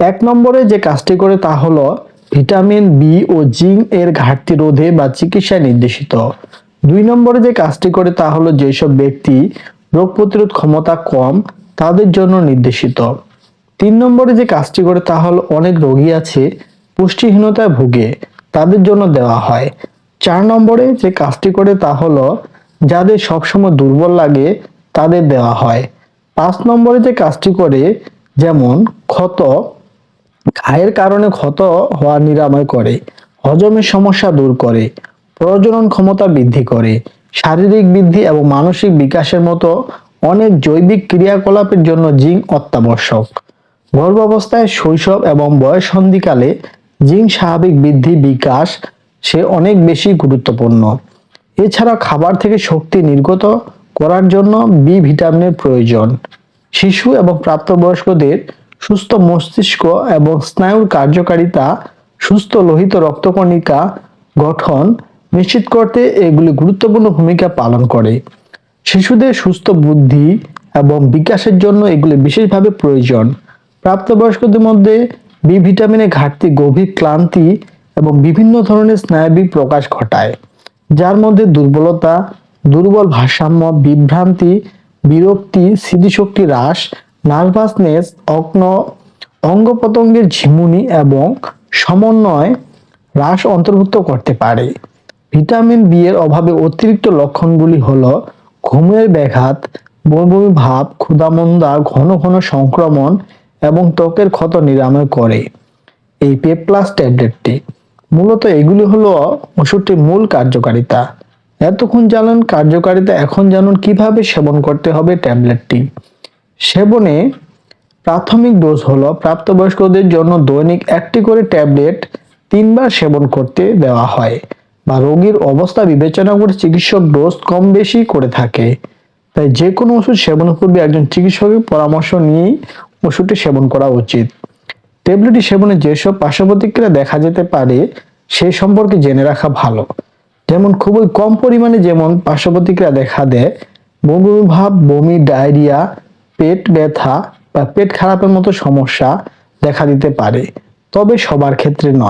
এক নম্বরে যে কাজটি করে তা হলো ভিটামিন বি ও জিঙ্ক এর ঘাটতি রোধে বা চিকিৎসায় নির্দেশিত। দুই নম্বরে যে কাজটি করে তা হলো যেসব ব্যক্তি রোগ প্রতিরোধ ক্ষমতা কম, তাদের জন্য নির্দেশিত। তিন নম্বরে যে কাজটি করে তা হলো অনেক রোগী আছে, পুষ্টিহীনতায় ভুগে, তাদের জন্য দেওয়া হয়। চার নম্বরে যে কাজটি করে তা হলো যাদের সবসময় দুর্বল লাগে, তাদের দেওয়া হয়। পাঁচ নম্বরে যে কাজটি করে যেমন ক্ষত খায়ের কারণে ক্ষত হওয়া নিরাময় করে, হজমের সমস্যা দূর করে, প্রজনন ক্ষমতা বৃদ্ধি করে, শারীরিক বৃদ্ধি এবং মানসিক বিকাশের মতো অনেক জৈবিক ক্রিয়াকলাপের জন্য জিঙ্ক অত্যাবশ্যক। গর্ভাবস্থায় শৈশব এবং বয়স সন্ধিকালে জিঙ্ক স্বাভাবিক বৃদ্ধি, বিকাশ, সে অনেক বেশি গুরুত্বপূর্ণ। এছাড়া খাবার থেকে শক্তি নির্গত করার জন্য বি ভিটামিনের প্রয়োজন। শিশু এবং প্রাপ্তবয়স্কদের সুস্থ মস্তিষ্ক এবং স্নায়ুর কার্যকারিতা, সুস্থ লোহিত রক্তকণিকা গঠন নিশ্চিত করতে এগুলি গুরুত্বপূর্ণ ভূমিকা পালন করে। শিশুদের সুস্থ বুদ্ধি এবং বিকাশের জন্য এগুলি বিশেষভাবে প্রয়োজন। প্রাপ্তবয়স্কদের মধ্যে বি ভিটামিনের ঘাটতি, গভীর ক্লান্তি এবং বিভিন্ন ধরনের স্নায়বিক প্রকাশ ঘটায়, যার মধ্যে দুর্বলতা, দুর্বল ভারসাম্য, বিভ্রান্তি, বিরক্তি, স্মৃতিশক্তি হ্রাস নার্ভাসনেস, অগ্ন অঙ্গ প্রত্যঙ্গের ঝিমুনি এবং সমন্বয় হ্রাস অন্তর্ভুক্ত করতে পারে। ভিটামিন বি এর অভাবে অতিরিক্ত লক্ষণগুলি হল ঘুমের ব্যাঘাত, বমি ভাব, ক্ষুধামন্দা, ঘন ঘন সংক্রমণ এবং ত্বকের ক্ষত নিরাময় করে। এই পেপ্লাস ট্যাবলেটটি মূলত এগুলি হলো ওষুধটির মূল কার্যকারিতা। এতক্ষণ জানেন কার্যকারিতা, এখন জানুন কীভাবে সেবন করতে হবে ট্যাবলেটটি। সেবনে প্রাথমিক ডোজ হলো প্রাপ্তবয়স্কদের জন্য দৈনিক একটি করে ট্যাবলেট তিনবার সেবন করতে দেওয়া হয় বা রোগীর অবস্থা বিবেচনা করে চিকিৎসক ডোজ কম বেশি করে থাকে। তাই যে কোনো ওষুধ সেবন পূর্বে একজন চিকিৎসকের পরামর্শ নিয়েই ওষুধটি সেবন করা উচিত। ট্যাবলেটটি সেবনে যেসব পার্শ্ব প্রতিক্রিয়া দেখা যেতে পারে, সে সম্পর্কে জেনে রাখা ভালো। যেমন খুবই কম পরিমাণে যেমন পার্শ্ব প্রতিক্রিয়া দেখা দেয়, বমি ভাব, বমি, ডায়রিয়া পেট ব্যথা বা পেট খারাপের মতো সমস্যা দেখা দিতে পারে তবে সবার ক্ষেত্রে নয়।